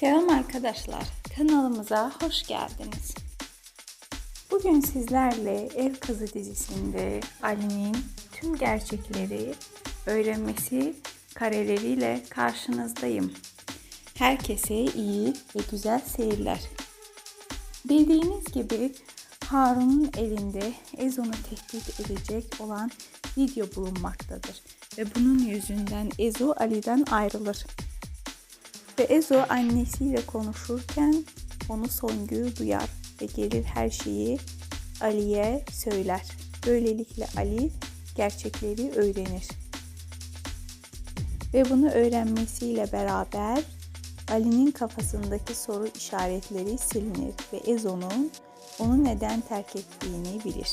Selam arkadaşlar, kanalımıza hoş geldiniz. Bugün sizlerle Ev Kızı dizisinde Ali'nin tüm gerçekleri öğrenmesi kareleriyle karşınızdayım. Herkese iyi ve güzel seyirler. Bildiğiniz gibi Harun'un elinde Ezo'nu tehdit edecek olan video bulunmaktadır ve bunun yüzünden Ezo Ali'den ayrılır. Ve Ezo annesiyle konuşurken onu Songül duyar ve gelir her şeyi Ali'ye söyler. Böylelikle Ali gerçekleri öğrenir. Ve bunu öğrenmesiyle beraber Ali'nin kafasındaki soru işaretleri silinir ve Ezo'nun onu neden terk ettiğini bilir.